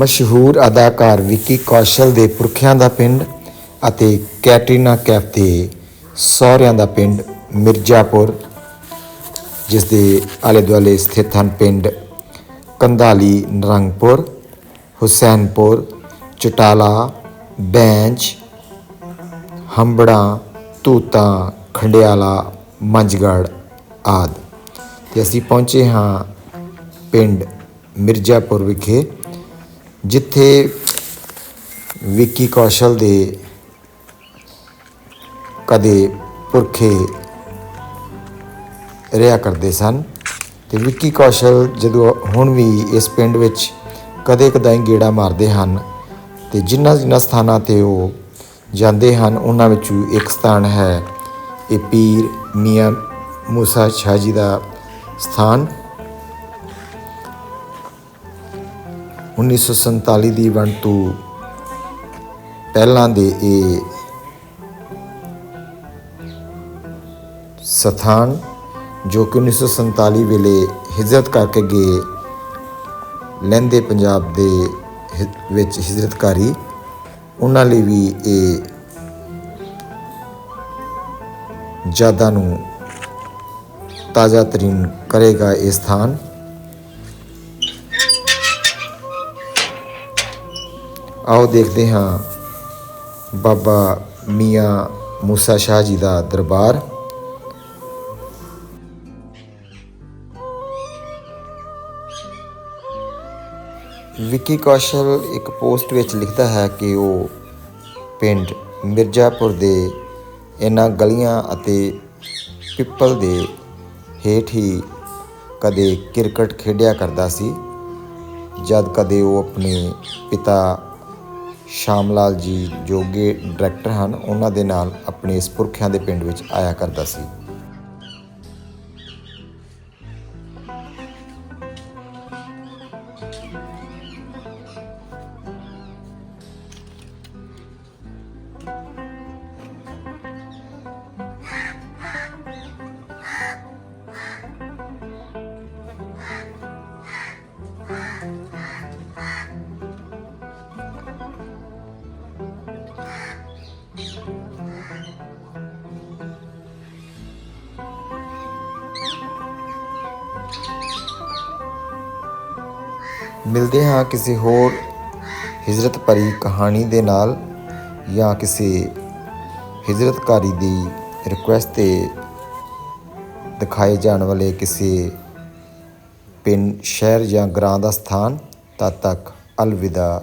ਮਸ਼ਹੂਰ ਅਦਾਕਾਰ ਵਿੱਕੀ ਕੌਸ਼ਲ ਦੇ ਪੁਰਖਿਆਂ ਦਾ ਪਿੰਡ ਅਤੇ ਕੈਟਰੀਨਾ ਕੈਫ ਦੇ ਸਹੁਰਿਆਂ ਦਾ ਪਿੰਡ ਮਿਰਜ਼ਾਪੁਰ ਜਿਸ ਦੇ ਆਲੇ ਦੁਆਲੇ ਸਥਿਤ ਹਨ ਪਿੰਡ ਕੰਧਾਲੀ, ਨਰੰਗਪੁਰ, ਹੁਸੈਨਪੁਰ, ਚਟਾਲਾ ਬੈਂਚ ਹੰਬੜਾ ਤੂਤਾ ਖੰਡਿਆਲਾ ਮੰਝਗੜ ਆਦ। ਤੇ ਅਸੀਂ ਪਹੁੰਚੇ ਹਾਂ ਪਿੰਡ ਮਿਰਜ਼ਾਪੁਰ ਵਿਖੇ। ਜਿੱਥੇ ਵਿੱਕੀ ਕੌਸ਼ਲ ਦੇ ਕਦੇ ਪੁਰਖੇ ਰਿਹਾ ਕਰਦੇ ਸਨ ਤੇ ਵਿੱਕੀ ਕੌਸ਼ਲ ਜਦੋਂ ਹੁਣ ਵੀ ਇਸ ਪਿੰਡ ਵਿੱਚ ਕਦੇ ਕਦਾਈ ਗੇੜਾ ਮਾਰਦੇ ਹਨ ਤੇ ਜਿਨ੍ਹਾਂ ਜਿਨ੍ਹਾਂ ਸਥਾਨਾਂ ਤੇ ਉਹ ਜਾਂਦੇ ਹਨ, ਉਹਨਾਂ ਵਿੱਚੋਂ ਇੱਕ ਸਥਾਨ ਹੈ, ਇਹ ਪੀਰ ਮੀਆਂ ਮੂਸਾ ਸ਼ਾਹ ਜੀ ਦਾ ਸਥਾਨ। 1947 ਦੀ ਵੰਡ ਤੋਂ ਪਹਿਲਾਂ ਦੇ ਇਹ ਸਥਾਨ, ਜੋ ਕਿ 1947 ਵੇਲੇ ਹਿਜਰਤ ਕਰਕੇ ਗਏ ਲਹਿੰਦੇ ਪੰਜਾਬ ਦੇ ਹਿ- ਵਿੱਚ ਹਿਜਰਤਕਾਰੀ, ਉਹਨਾਂ ਲਈ ਵੀ ਇਹ ਯਾਦਾਂ ਨੂੰ ਤਾਜ਼ਾ ਤਰੀਨ ਕਰੇਗਾ ਇਹ ਸਥਾਨ। ਆਓ ਦੇਖਦੇ ਹਾਂ ਬਾਬਾ ਮੀਆਂ ਮੂਸਾ ਸ਼ਾਹ ਜੀ ਦਾ ਦਰਬਾਰ। ਵਿੱਕੀ ਕੌਸ਼ਲ ਇੱਕ ਪੋਸਟ ਵਿੱਚ ਲਿਖਦਾ ਹੈ ਕਿ ਉਹ ਪਿੰਡ ਮਿਰਜ਼ਾਪੁਰ ਦੇ ਇਹਨਾਂ ਗਲੀਆਂ ਅਤੇ ਪਿੱਪਲ ਦੇ ਹੇਠ ਹੀ ਕਦੇ ਕ੍ਰਿਕਟ ਖੇਡਿਆ ਕਰਦਾ ਸੀ, ਜਦ ਕਦੇ ਉਹ ਆਪਣੇ ਪਿਤਾ ਸ਼ਾਮ ਲਾਲ ਜੀ ਜੋ ਡਾਇਰੈਕਟਰ ਹਨ। ਉਹਨਾਂ ਦੇ ਨਾਲ ਆਪਣੇ ਇਸ ਪੁਰਖਿਆਂ ਦੇ ਪਿੰਡ ਵਿੱਚ ਆਇਆ ਕਰਦਾ ਸੀ। ਮਿਲਦੇ ਹਾਂ ਕਿਸੇ ਹੋਰ ਹਿਜਰਤ ਭਰੀ ਕਹਾਣੀ ਦੇ ਨਾਲ ਜਾਂ ਕਿਸੇ ਹਿਜਰਤਕਾਰੀ ਦੀ ਰਿਕੁਐਸਟ ਤੇ ਦਿਖਾਏ ਜਾਣ ਵਾਲੇ ਕਿਸੇ ਪਿੰਡ, ਸ਼ਹਿਰ ਜਾਂ ਗ੍ਰਾਂ ਦਾ ਸਥਾਨ, ਤਦ ਤੱਕ ਅਲਵਿਦਾ।